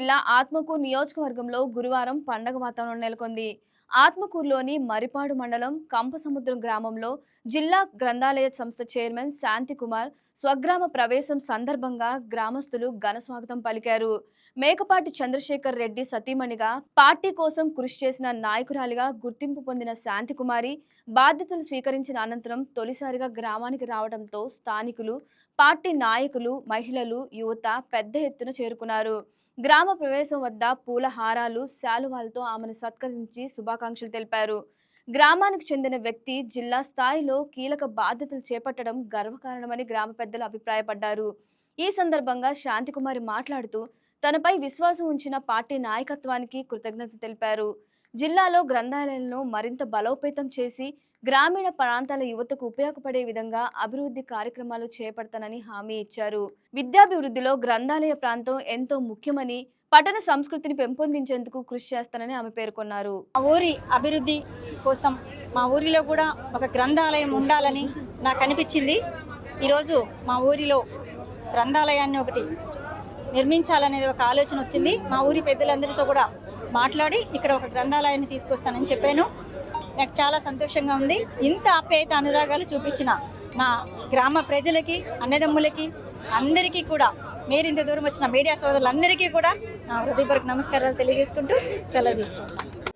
జిల్లా ఆత్మకూరు నియోజకవర్గంలో గురువారం పండగ వాతావరణం నెలకొంది. ఆత్మకూరులోని మరిపాడు మండలం కంపసముద్రం గ్రామంలో జిల్లా గ్రంథాలయ సంస్థ చైర్మన్ శాంతికుమార్ స్వగ్రామ ప్రవేశం సందర్భంగా గ్రామస్తులు ఘన స్వాగతం పలికారు. మేకపాటి చంద్రశేఖర్ రెడ్డి సతీమణిగా పార్టీ కోసం కృషి చేసిన నాయకురాలిగా గుర్తింపు పొందిన శాంతికుమారి బాధ్యతలు స్వీకరించిన అనంతరం తొలిసారిగా గ్రామానికి రావడంతో స్థానికులు పార్టీ నాయకులు మహిళలు యువత పెద్ద ఎత్తున చేరుకున్నారు. గ్రామ ప్రవేశం వద్ద పూల హారాలు శాలువాలతో ఆమెను సత్కరించి శుభాకాంక్షలు తెలిపారు. గ్రామానికి చెందిన వ్యక్తి జిల్లా స్థాయిలో కీలక బాధ్యతలు చేపట్టడం గర్వకారణమని గ్రామ పెద్దలు అభిప్రాయపడ్డారు. ఈ సందర్భంగా శాంతికుమారి మాట్లాడుతూ తనపై విశ్వాసం ఉంచిన పార్టీ నాయకత్వానికి కృతజ్ఞత తెలిపారు. జిల్లాలో గ్రంథాలయాలను మరింత బలోపేతం చేసి గ్రామీణ ప్రాంతాల యువతకు ఉపయోగపడే విధంగా అభివృద్ధి కార్యక్రమాలు చేపడతానని హామీ ఇచ్చారు. విద్యాభివృద్ధిలో గ్రంథాలయ ప్రాంతం ఎంతో ముఖ్యమని పట్టణ సంస్కృతిని పెంపొందించేందుకు కృషి చేస్తానని ఆమె పేర్కొన్నారు. మా ఊరి అభివృద్ధి కోసం మా ఊరిలో కూడా ఒక గ్రంథాలయం ఉండాలని నాకు అనిపించింది. ఈరోజు మా ఊరిలో గ్రంథాలయాన్ని ఒకటి నిర్మించాలనేది ఒక ఆలోచన వచ్చింది. మా ఊరి పెద్దలందరితో కూడా మాట్లాడి ఇక్కడ ఒక గ్రంథాలయాన్ని తీసుకొస్తానని చెప్పాను. నాకు చాలా సంతోషంగా ఉంది. ఇంత ఆప్యాయత అనురాగాలు చూపించిన నా గ్రామ ప్రజలకి అన్నదమ్ములకి అందరికీ కూడా మీరు ఇంత దూరం వచ్చిన మీడియా సోదరులందరికీ కూడా నా హృదయపూర్వక నమస్కారాలు తెలియజేసుకుంటూ సెలవు తీసుకుంటాను